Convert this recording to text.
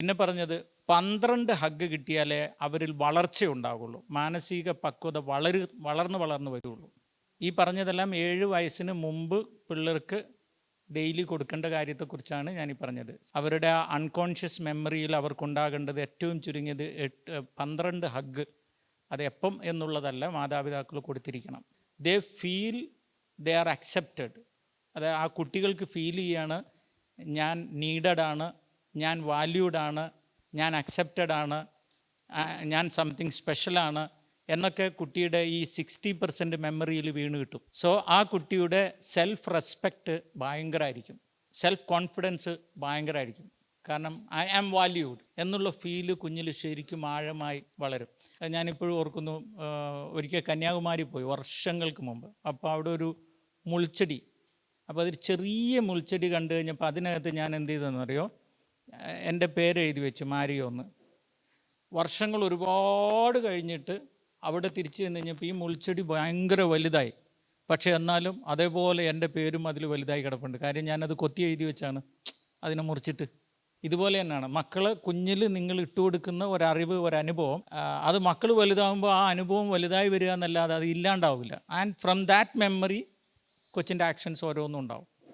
പിന്നെ പറഞ്ഞത് പന്ത്രണ്ട് ഹഗ് കിട്ടിയാലേ അവരിൽ വളർച്ച ഉണ്ടാകുള്ളൂ മാനസിക പക്വത വളര് വളർന്ന് വളർന്ന് വരുള്ളൂ. ഈ പറഞ്ഞതെല്ലാം ഏഴ് വയസ്സിന് മുമ്പ് പിള്ളേർക്ക് ഡെയിലി കൊടുക്കേണ്ട കാര്യത്തെക്കുറിച്ചാണ് ഞാൻ ഈ പറഞ്ഞത്. അവരുടെ ആ അൺകോൺഷ്യസ് മെമ്മറിയിൽ അവർക്കുണ്ടാകേണ്ടത് ഏറ്റവും ചുരുങ്ങിയത് എട്ട് പന്ത്രണ്ട് ഹഗ്. അത് എപ്പം എന്നുള്ളതല്ല മാതാപിതാക്കൾ കൊടുത്തിരിക്കണം. They feel they are accepted അത് ആ കുട്ടികൾക്ക് ഫീൽ ചെയ്യാണ് ഞാൻ നീഡഡ് ആണ് ഞാൻ വാല്യൂഡാണ് ഞാൻ അക്സെപ്റ്റഡ് ആണ് ഞാൻ സംതിങ് സ്പെഷ്യലാണ് എന്നൊക്കെ കുട്ടിയുടെ ഈ സിക്സ്റ്റി പെർസെന്റ് മെമ്മറിയിൽ വീണ് കിട്ടും. സോ ആ കുട്ടിയുടെ സെൽഫ് റെസ്പെക്റ്റ് ഭയങ്കരമായിരിക്കും സെൽഫ് കോൺഫിഡൻസ് ഭയങ്കരമായിരിക്കും കാരണം ഐ ആം വാല്യൂഡ് എന്നുള്ള ഫീൽ കുഞ്ഞിൽ ശരിക്കും ആഴമായി വളരും. ഞാനിപ്പോഴും ഓർക്കുന്നു ഒരിക്കൽ കന്യാകുമാരി പോയി വർഷങ്ങൾക്ക് മുമ്പ്. അപ്പോൾ അവിടെ ഒരു മുൾച്ചെടി. അപ്പോൾ അതൊരു ചെറിയ മുൾച്ചെടി കണ്ടു കഴിഞ്ഞപ്പോൾ അതിനകത്ത് ഞാൻ എന്ത് ചെയ്തെന്നറിയോ എന്റെ പേര് എഴുതി വെച്ചു മാരിയോന്ന്. വർഷങ്ങൾ ഒരുപാട് കഴിഞ്ഞിട്ട് അവിടെ തിരിച്ചു ചെന്ന് കഴിഞ്ഞപ്പോൾ ഈ മുൾച്ചെടി ഭയങ്കര വലുതായി. പക്ഷേ എന്നാലും അതേപോലെ എന്റെ പേരും അതിൽ വലുതായി കിടപ്പുണ്ട്. കാര്യം ഞാനത് കൊത്തി എഴുതി വെച്ചാണ് അതിനെ മുറിച്ചിട്ട്. ഇതുപോലെ തന്നെയാണ്. മക്കൾ കുഞ്ഞിൽ നിങ്ങൾ ഇട്ട് കൊടുക്കുന്ന ഒരറിവ് ഒരനുഭവം അത് മക്കൾ വലുതാകുമ്പോൾ ആ അനുഭവം വലുതായി വരിക എന്നല്ലാതെ അത് ഇല്ലാണ്ടാവില്ല. ആൻഡ് ഫ്രം ദാറ്റ് മെമ്മറി കൊച്ചിന്റെ ആക്ഷൻസ് ഓരോന്നും ഉണ്ടാവും.